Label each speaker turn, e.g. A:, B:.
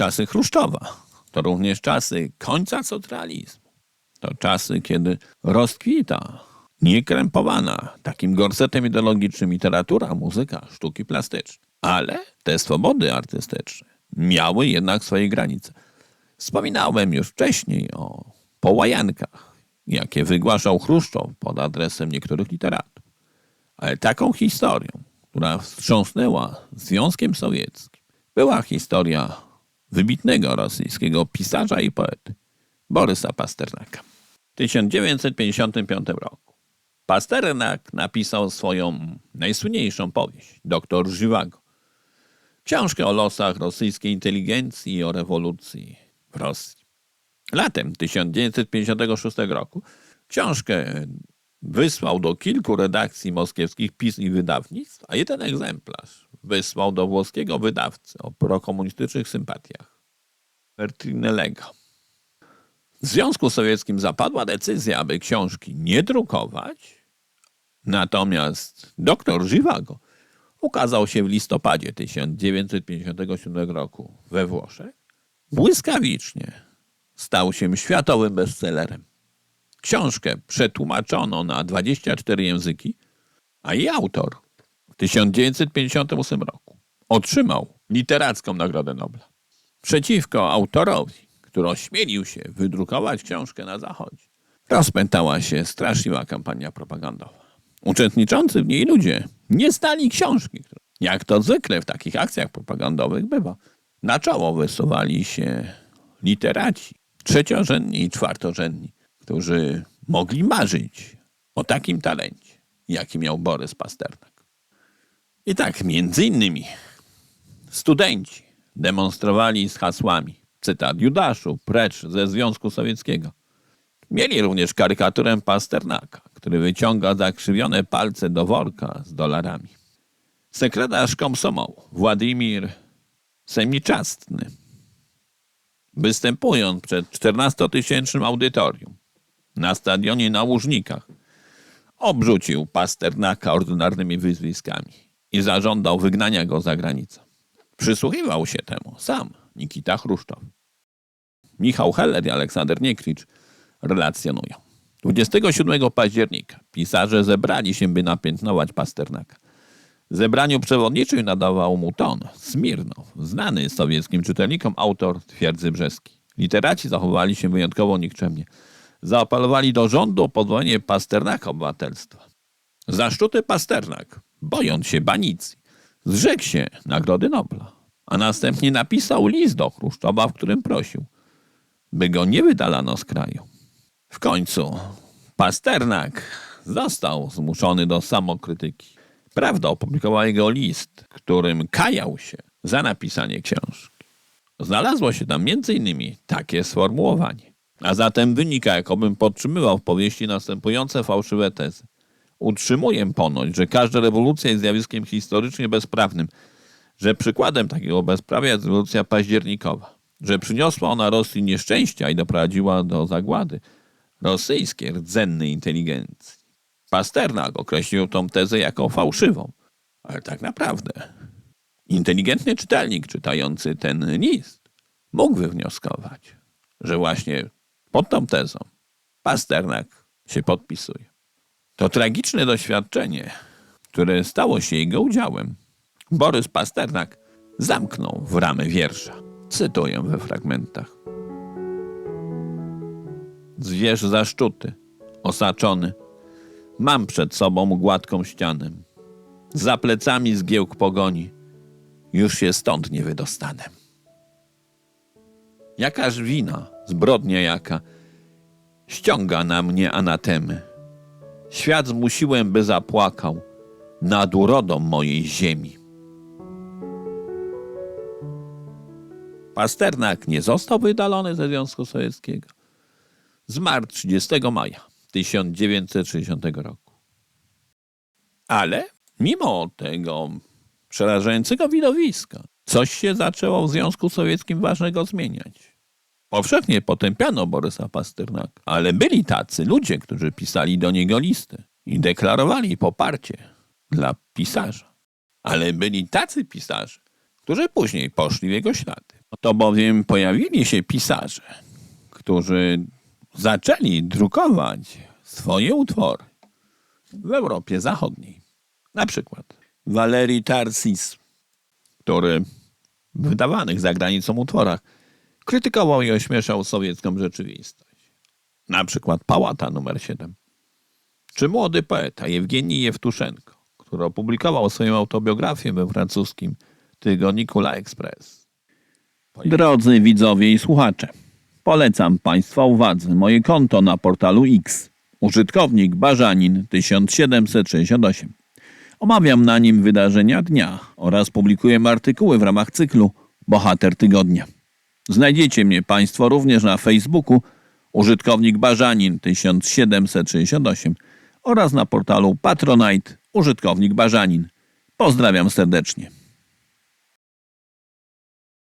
A: czasy Chruszczowa. To również czasy końca socjalizmu. To czasy, kiedy rozkwita niekrępowana takim gorsetem ideologicznym literatura, muzyka, sztuki plastyczne. Ale te swobody artystyczne miały jednak swoje granice. Wspominałem już wcześniej o połajankach, jakie wygłaszał Chruszczow pod adresem niektórych literatów. Ale taką historią, która wstrząsnęła Związkiem Sowieckim, była historia wybitnego rosyjskiego pisarza i poety Borysa Pasternaka. W 1955 roku Pasternak napisał swoją najsłynniejszą powieść, Doktor Żywago. Książkę o losach rosyjskiej inteligencji i o rewolucji w Rosji. Latem 1956 roku książkę wysłał do kilku redakcji moskiewskich pism i wydawnictw, a jeden egzemplarz wysłał do włoskiego wydawcy o prokomunistycznych sympatiach, Bertinellego. W Związku Sowieckim zapadła decyzja, aby książki nie drukować, natomiast doktor Żywago ukazał się w listopadzie 1957 roku we Włoszech. Błyskawicznie stał się światowym bestsellerem. Książkę przetłumaczono na 24 języki, a jej autor 1958 roku otrzymał literacką Nagrodę Nobla. Przeciwko autorowi, który ośmielił się wydrukować książkę na Zachodzie, rozpętała się straszliwa kampania propagandowa. Uczestniczący w niej ludzie nie znali książki, jak to zwykle w takich akcjach propagandowych bywa. Na czoło wysuwali się literaci, trzeciorzędni i czwartorzędni, którzy mogli marzyć o takim talencie, jaki miał Borys Pasternak. I tak między innymi studenci demonstrowali z hasłami cytat Judaszu, precz ze Związku Sowieckiego. Mieli również karykaturę Pasternaka, który wyciąga zakrzywione palce do worka z dolarami. Sekretarz komsomołu Władimir Semiczastny, występując przed 14-tysięcznym audytorium na stadionie na Łużnikach, obrzucił Pasternaka ordynarnymi wyzwiskami i zażądał wygnania go za granicę. Przysłuchiwał się temu sam Nikita Chruszczow. Michał Heller i Aleksander Niekricz relacjonują. 27 października pisarze zebrali się, by napiętnować Pasternaka. Zebraniu przewodniczym nadawał mu ton Smirnow, znany sowieckim czytelnikom autor Twierdzy Brzeskiej. Literaci zachowali się wyjątkowo nikczemnie. Zaapelowali do rządu o podwojenie Pasternaka obywatelstwa. Zaszczuty Pasternak, bojąc się banicji, zrzekł się Nagrody Nobla, a następnie napisał list do Chruszczowa, w którym prosił, by go nie wydalano z kraju. W końcu Pasternak został zmuszony do samokrytyki. Prawda opublikowała jego list, którym kajał się za napisanie książki. Znalazło się tam innymi takie sformułowanie. A zatem wynika, jakobym podtrzymywał w powieści następujące fałszywe tezy. Utrzymuję ponoć, że każda rewolucja jest zjawiskiem historycznie bezprawnym, że przykładem takiego bezprawia jest rewolucja październikowa, że przyniosła ona Rosji nieszczęścia i doprowadziła do zagłady rosyjskiej rdzennej inteligencji. Pasternak określił tą tezę jako fałszywą, ale tak naprawdę inteligentny czytelnik czytający ten list mógł wywnioskować, że właśnie pod tą tezą Pasternak się podpisuje. To tragiczne doświadczenie, które stało się jego udziałem. Borys Pasternak zamknął w ramę wiersza. Cytuję we fragmentach. Zwierz zaszczuty, osaczony, mam przed sobą gładką ścianę. Za plecami zgiełk pogoni, już się stąd nie wydostanę. Jakaż wina, zbrodnia jaka, ściąga na mnie anatemy. Świat zmusiłem, by zapłakał nad urodą mojej ziemi. Pasternak nie został wydalony ze Związku Sowieckiego. Zmarł 30 maja 1960 roku. Ale mimo tego przerażającego widowiska, coś się zaczęło w Związku Sowieckim ważnego zmieniać. Powszechnie potępiano Borysa Pasternaka, ale byli tacy ludzie, którzy pisali do niego listy i deklarowali poparcie dla pisarza. Ale byli tacy pisarze, którzy później poszli w jego ślady. To bowiem pojawili się pisarze, którzy zaczęli drukować swoje utwory w Europie Zachodniej. Na przykład Valery Tarsis, który w wydawanych za granicą utworach krytykował i ośmieszał sowiecką rzeczywistość. Na przykład Pałata numer 7. Czy młody poeta Jewgenij Jewtuszenko, który opublikował swoją autobiografię we francuskim tygodniku La Express. Drodzy widzowie i słuchacze, polecam Państwa uwadze moje konto na portalu X. Użytkownik Barzanin 1768. Omawiam na nim wydarzenia dnia oraz publikuję artykuły w ramach cyklu Bohater Tygodnia. Znajdziecie mnie Państwo również na Facebooku użytkownik Barzanin 1768 oraz na portalu Patronite użytkownik Barzanin. Pozdrawiam serdecznie.